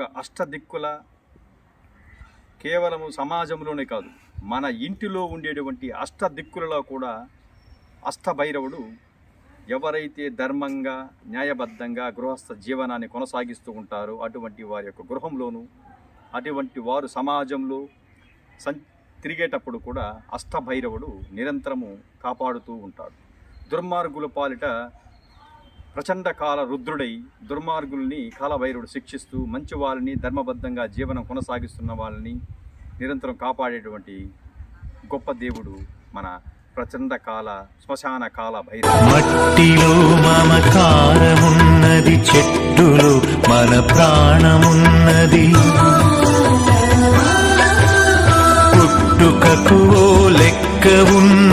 యొక్క అష్టదిక్కుల కేవలము సమాజంలోనే కాదు మన ఇంటిలో ఉండేటువంటి అష్టదిక్కులలో కూడా అష్టభైరవుడు ఎవరైతే ధర్మంగా న్యాయబద్ధంగా గృహస్థ జీవనాన్ని కొనసాగిస్తూ ఉంటారో అటువంటి వారి యొక్క గృహంలోనూ అటువంటి వారు సమాజంలో సం తిరిగేటప్పుడు కూడా అష్టభైరవుడు నిరంతరము కాపాడుతూ ఉంటాడు. దుర్మార్గుల పాలిట ప్రచండ కాల రుద్రుడై దుర్మార్గుల్ని కాలభైరుడు శిక్షిస్తూ మంచి వాళ్ళని ధర్మబద్ధంగా జీవనం కొనసాగిస్తున్న వాళ్ళని నిరంతరం కాపాడేటువంటి గొప్ప దేవుడు మన ప్రచండ కాల శ్మశాన కాల భైరవుడు. మట్టిలో మమకారమున్నది చెట్టులో మన ప్రాణమున్నది. పుట్టుకకు లెక్క ఉన్న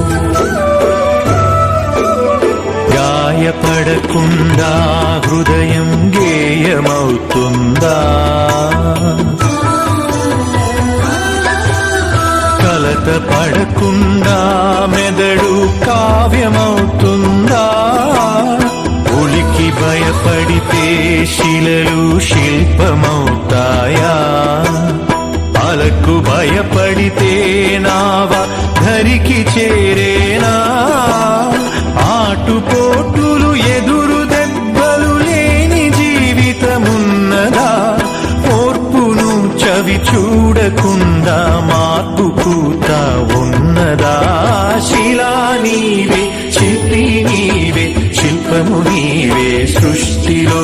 గాయపడకుండా హృదయం గేయమవుతుందా? కలత పడకుండా మెదడు కావ్యమవుతుందా? ఉలికి భయపడితే శిలలు శిల్పమవుతాయా? అలకు భయపడితే నావ ధరికి చేరేనా? చవి చూడకుండా మార్పు కూత ఉన్నదా? శిలా నీవే శిల్పి నీవే శిల్పము నీవే సృష్టిలో.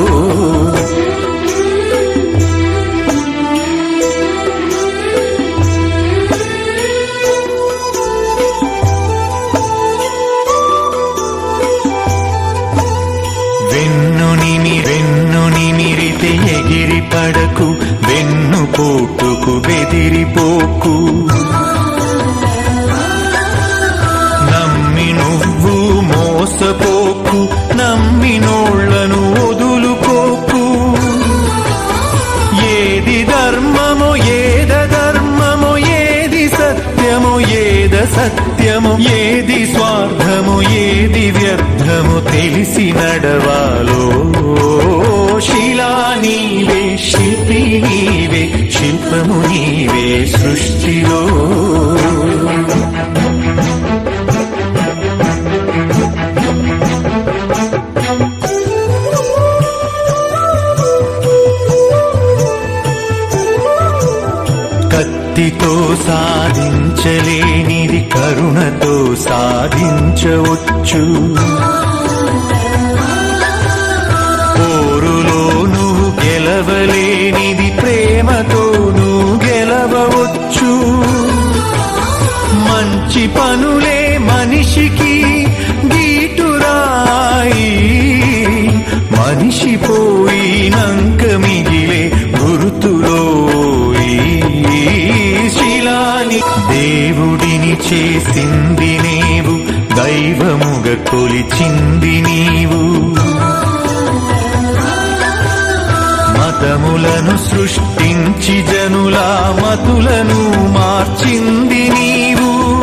సత్యము ఏది స్వార్థము ఏది వ్యర్థము తెలిసి నడవాలో. శిలా నీవే శిల్పి నీవే శిల్పము నీవే సృష్టిలో. కత్తితో సాధించలేని కరుణతో సాధించవచ్చు పోరులో నువ్వు గెలవలే కొలిచింది నీవు. మతములను సృష్టించి జనుల మతులను మార్చింది నీవు.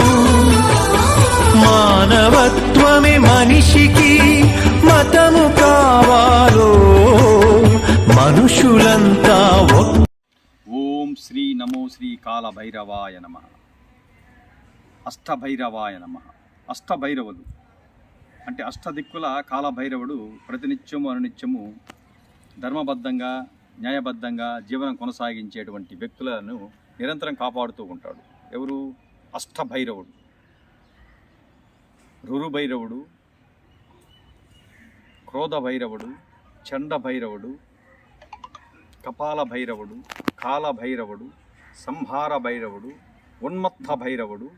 మానవత్వమే మనిషికి మతము కావాలో. మనుషులంతా ఓం శ్రీ నమో శ్రీ కాల భైరవాయ నమ. అష్టభైరవాయ నమ. అష్టభైరవులు. అంటే అష్టదిక్కుల కాలభైరవుడు ప్రతినిత్యము అనునిత్యము ధర్మబద్ధంగా న్యాయబద్ధంగా జీవనం కొనసాగించేటువంటి వ్యక్తులను నిరంతరం కాపాడుతూ ఉంటాడు. ఎవరు? అష్టభైరవుడు. రురుభైరవుడు క్రోధ భైరవుడు చండ భైరవుడు కపాల భైరవుడు కాల భైరవుడు సంహార భైరవుడు ఉన్మత్త భైరవుడు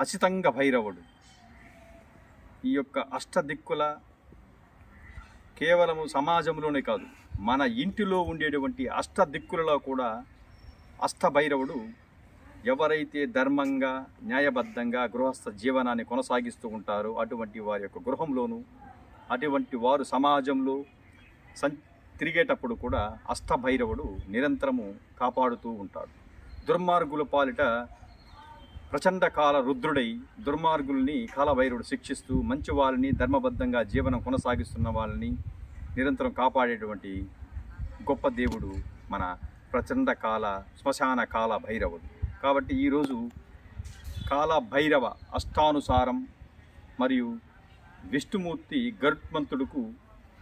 అసితంగ భైరవుడు ఈ యొక్క అష్టదిక్కుల కేవలము సమాజంలోనే కాదు మన ఇంటిలో ఉండేటువంటి అష్టదిక్కులలో కూడా అష్టభైరవుడు ఎవరైతే ధర్మంగా న్యాయబద్ధంగా గృహస్థ జీవనాన్ని కొనసాగిస్తూ ఉంటారో అటువంటి వారి యొక్క గృహంలోను అటువంటి వారు సమాజంలో సం తిరిగేటప్పుడు కూడా అష్టభైరవుడు నిరంతరము కాపాడుతూ ఉంటాడు. దుర్మార్గుల పాలిట ప్రచండ కాల రుద్రుడై దుర్మార్గుల్ని కాలభైరవుడు శిక్షిస్తూ మంచి వాళ్ళని ధర్మబద్ధంగా జీవనం కొనసాగిస్తున్న వాళ్ళని నిరంతరం కాపాడేటువంటి గొప్ప దేవుడు మన ప్రచండ కాల శ్మశాన కాల భైరవుడు. కాబట్టి ఈరోజు కాల భైరవ అష్టానుసారం మరియు విష్ణుమూర్తి గరుత్మంతుడుకు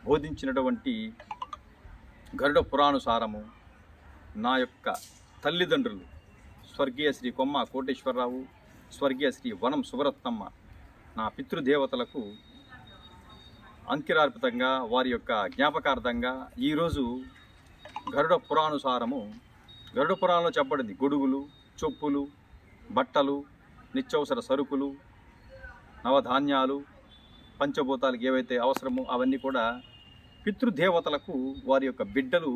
బోధించినటువంటి గరుడ పురాణుసారము నా యొక్క తల్లిదండ్రులు స్వర్గీయ శ్రీ కొమ్మ కోటేశ్వరరావు స్వర్గీయ శ్రీ వనం సుభరత్నమ్మ నా పితృదేవతలకు అంకిరార్పితంగా వారి యొక్క జ్ఞాపకార్థంగా ఈరోజు గరుడ పురాణుసారము గరుడ పురాణంలో చెప్పబడింది గొడుగులు చొప్పులు బట్టలు నిత్యవసర సరుకులు నవధాన్యాలు పంచభూతాలకు ఏవైతే అవసరమో అవన్నీ కూడా పితృదేవతలకు వారి యొక్క బిడ్డలు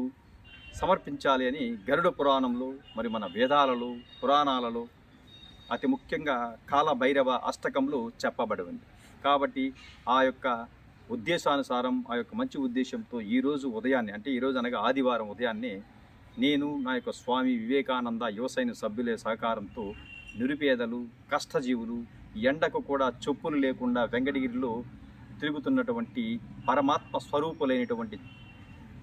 సమర్పించాలి అని గరుడ పురాణంలో మరి మన వేదాలలో పురాణాలలో అతి ముఖ్యంగా కాలభైరవ అష్టకంలో చెప్పబడి ఉంది. కాబట్టి ఆ యొక్క ఉద్దేశానుసారం ఆ యొక్క మంచి ఉద్దేశంతో ఈరోజు ఉదయాన్నే అంటే ఈరోజు అనగా ఆదివారం ఉదయాన్నే నేను నా యొక్క స్వామి వివేకానంద యువసైన సభ్యుల సహకారంతో నిరుపేదలు కష్టజీవులు ఎండకు కూడా చెప్పులు లేకుండా వెంకటగిరిలో తిరుగుతున్నటువంటి పరమాత్మ స్వరూపులైనటువంటి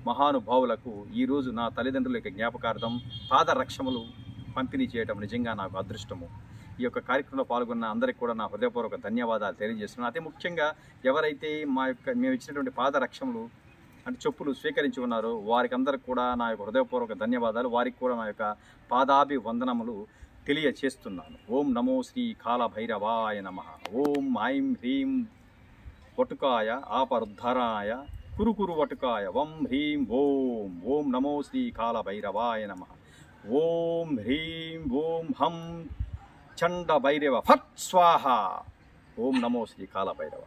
మహానుభావులకు ఈరోజు నా తల్లిదండ్రుల యొక్క జ్ఞాపకార్థం పాదరక్షములు పంపిణీ చేయడం నిజంగా నాకు అదృష్టము. ఈ యొక్క కార్యక్రమంలో పాల్గొన్న అందరికీ కూడా నా హృదయపూర్వక ధన్యవాదాలు తెలియజేస్తున్నాను. అతి ముఖ్యంగా ఎవరైతే మా యొక్క మేము ఇచ్చినటువంటి పాదరక్షములు అంటే చెప్పులు స్వీకరించి ఉన్నారో వారికి అందరికి కూడా నా యొక్క హృదయపూర్వక ధన్యవాదాలు. వారికి కూడా నా యొక్క పాదాభి వందనములు తెలియచేస్తున్నాను. ఓం నమో శ్రీ కాలభైరవాయ నమ. ఓం ఐం హ్రీం వటుకాయ ఆపరుద్ధరాయ కురుకురు వటుకాయ వం హ్రీం ఓం ఓం నమో శ్రీ కాలభైరవాయ నమ. ఓం హ్రీం ఓం హం చండ భైరవ ఫట్ స్వాహ. ఓం నమో శ్రీ కాలభైరవ.